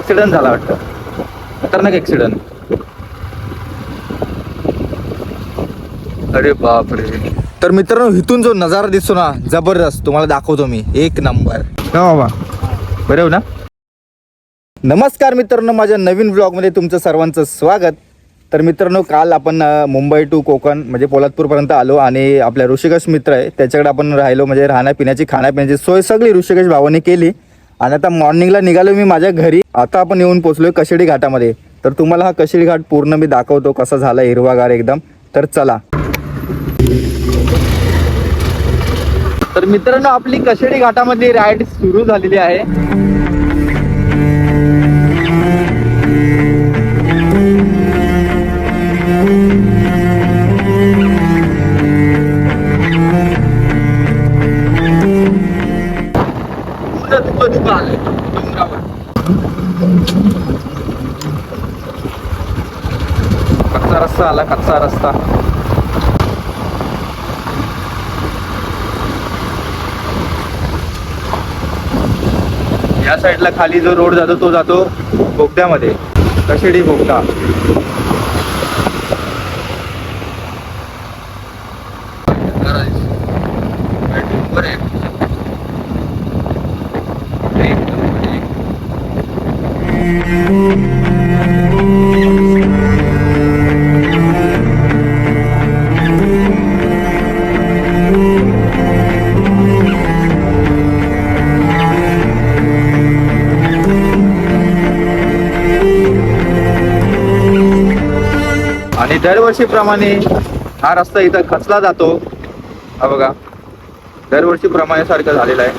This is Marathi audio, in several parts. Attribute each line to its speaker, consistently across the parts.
Speaker 1: ऍक्सिडेंट झाला वाटतं. खतरनाक ऍक्सिडेंट अरे बापरे. तर मित्रांनो इथून जो नजारा दिसतो ना जबरदस्त. तुम्हाला दाखवतो मी. एक नंबर. बाबा. बरे हो ना? नमस्कार मित्रांनो माझ्या नवीन ब्लॉगमध्ये तुमचं सर्वांचं स्वागत. तर मित्रांनो काल आपण मुंबई टू कोकण म्हणजे पोलादपूरपर्यंत आलो आणि आपल्या ऋषिकेश मित्र आहे. त्याच्याकडे आपण राहिलो म्हणजे राहण्यापिण्याची खाण्यापिण्याची सोय सगळी ऋषिकेश भावाने केली. आणि आता मॉर्निंगला निघालो मी माझ्या घरी. आता आपण येऊन पोचलोय कशेडी घाटामध्ये. तर तुम्हाला हा कशेडी घाट पूर्ण मी दाखवतो कसा झाला हिरवागार एकदम. तर चला. तर मित्रांनो आपली कशेडी घाटामध्ये राईड सुरू झालेली आहे. आला कच्चा रस्ता. या साईडला खाली जो रोड जातो तो जातो बोगद्यामध्ये. कशेडी बोगदा. आणि दरवर्षीप्रमाणे हा रस्ता इथं खचला जातो. हा बघा. दरवर्षीप्रमाणे सारखं झालेला आहे.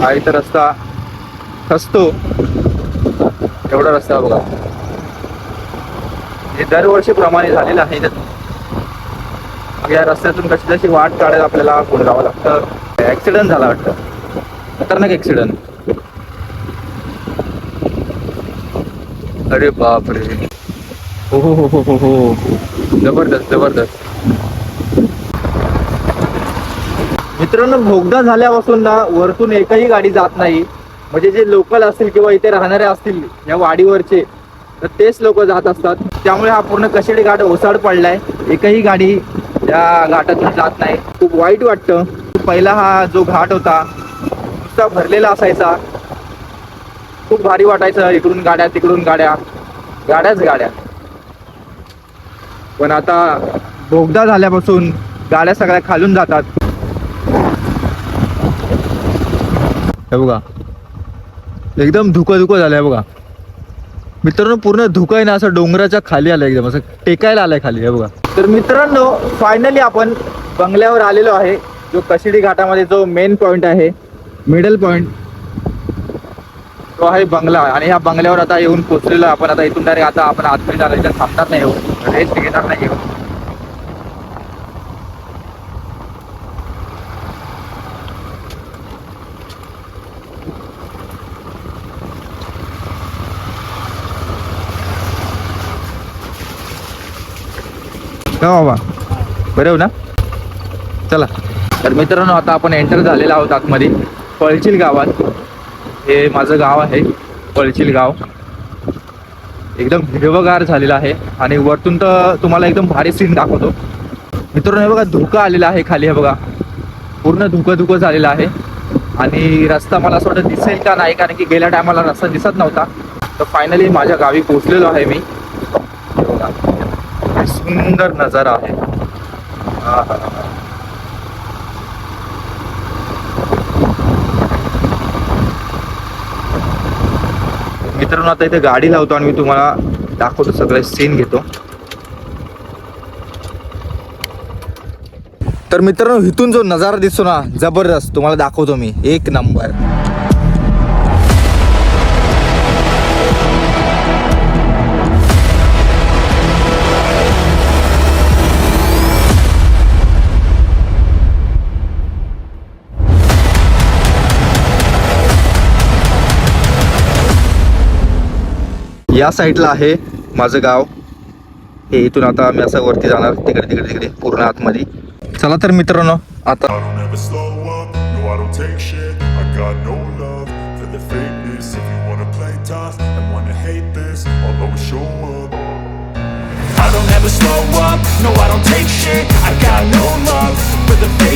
Speaker 1: हा इथं रस्ता खचतो. एवढा रस्ता बघा. हे दरवर्षीप्रमाणे झालेलं आहे इथं. मग या रस्त्यातून कशी तशी वाट काढायला आपल्याला पुढे जावं लागतं. ऍक्सिडेंट झाला वाटतं. खतरनाक ऍक्सिडेंट अरे बापरे. हो, हो हो हो हो हो जबरदस्त जबरदस्त. मित्रांनो भोगदा झाल्यापासून ना वरतून एकही गाडी जात नाही. म्हणजे जे लोकल असतील किंवा इथे राहणारे असतील या वाडीवरचे तर तेच लोक जात असतात. त्यामुळे हा पूर्ण कशेडी घाट ओसाड पडलाय. एकही गाडी या घाटातून जात नाही. खूप वाईट वाटतं. पहिला हा जो घाट होता नुसता भरलेला असायचा. खूप भारी वाटायचं इकडून गाड्या तिकडून गाड्या. गाड्याच गाड्या. पण आता बोगदा झाल्यापासून गाड्या सगळ्या खालून जातात. हे बघा. एकदम धुकं धुकं झालंय बघा. मित्रांनो पूर्ण धुकं आहे ना असं डोंगराच्या खाली आलं एकदम असं टेकायला आलंय खाली हे बघा. तर मित्रांनो फायनली आपण बंगल्यावर आलेलो आहे जो कशिडी घाटामध्ये जो मेन पॉइंट आहे मिडल पॉइंट तो आहे बंगला. आणि ह्या बंगल्यावर आता येऊन पोचलेला आपण आता इथून डायरेक्ट आता आपण आतमध्ये झालं इथं थांबणार नाही हो. येऊन रेस्ट घेणार नाही येऊन बाबा. बरे हो ना? चला. तर मित्रांनो आता आपण एंटर झालेलो आहोत आतमध्ये. पळशील गावात. हे माझं गाव आहे पळचिल गाव. एकदम हिरवगार झालेलं आहे आणि वरतून तर तुम्हाला एकदम भारी सीन दाखवतो. मित्रांनो हे बघा धुकं आलेलं आहे खाली हे बघा. पूर्ण धुकं धुकं झालेलं आहे. आणि रस्ता मला असं वाटतं दिसेल का नाही कारण की गेल्या टायमाला रस्ता दिसत नव्हता. तर फायनली माझ्या गावी पोहोचलेलो आहे मी. बघा. सुंदर नजारा आहे. मित्रांनो आता इथे गाडी लावतो आणि मी तुम्हाला दाखवतो सगळे सीन घेतो. तर मित्रांनो इथून जो नजारा दिसतो ना जबरदस्त तुम्हाला दाखवतो मी. एक नंबर. या साईडला आहे माझं गाव. हे इथून आता आम्ही असं वरती जाणार तिकडे तिकडे तिकडे पूर्ण आतमध्ये. चला तर मित्रांनो आता
Speaker 2: I don't ever slow up, no I don't take shit. I got no love for the
Speaker 3: fake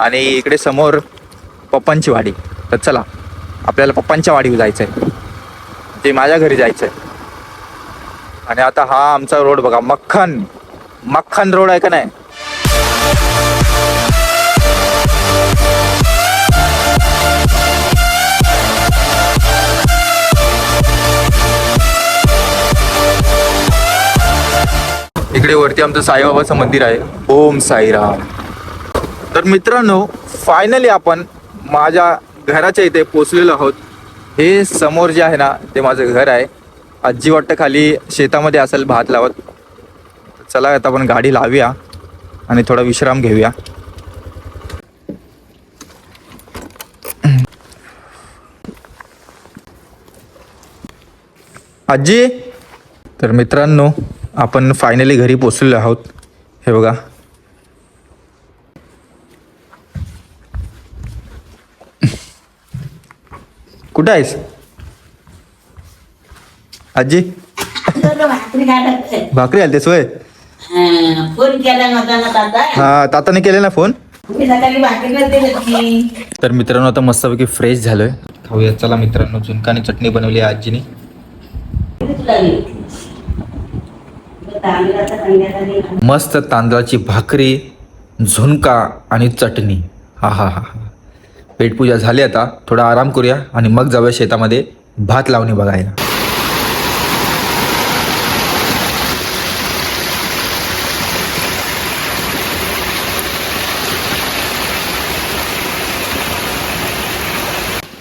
Speaker 1: आणि इकडे समोर पप्पांची वाडी. तर चला आपल्याला पप्पांच्या वाडीवर जायचं आहे ते माझ्या घरी जायचं आहे आणि आता हा आमचा रोड बघा मक्खन. मक्खन रोड आहे का नाही? इकडे वरती आमचं साईबाबाचं मंदिर आहे. ओम साईराम. तर मित्रांनो फायनली आपण माझ्या घराच्या इथे पोचलेलो आहोत. हे समोर जे आहे ना ते माझं घर आहे. आजी वाटतं खाली शेतामध्ये असेल भात लावत. चला आता आपण गाडी लावूया आणि थोडा विश्राम घेऊया. आजी तर मित्रांनो आपण फायनली घरी पोचलेलो आहोत. हे बघा. कुठं आहेस? आजी?
Speaker 4: भाकरी फोन केला नव्हता ना दादा
Speaker 1: हा ताताने केले ना फोन तर मित्रांनो आता मस्तपैकी फ्रेश झालोय. खाऊया चला मित्रांनो झुणकाने चटणी बनवली आहे आजीने. मस्त तांदळाची भाकरी झुणका आणि चटणी. हा हा हा हा. पेटपूजा झाली आता. थोडा आराम करूया आणि मग जाऊया शेतामध्ये भात लावणी बघायला.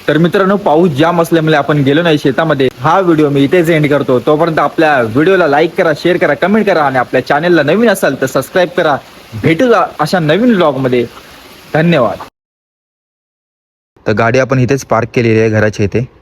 Speaker 1: तर मित्रांनो पाऊस जाम असल्यामुळे आपण गेलो नाही शेतामध्ये. हा व्हिडिओ मी इथेच एंड करतो. तोपर्यंत आपल्या व्हिडिओला लाईक करा शेअर करा कमेंट करा आणि आपल्या चॅनेलला नवीन असाल तर सबस्क्राईब करा. भेटू अशा नवीन ब्लॉगमध्ये धन्यवाद. तर गाडी आपण इथेच पार्क केलेली आहे घराच्या इथे.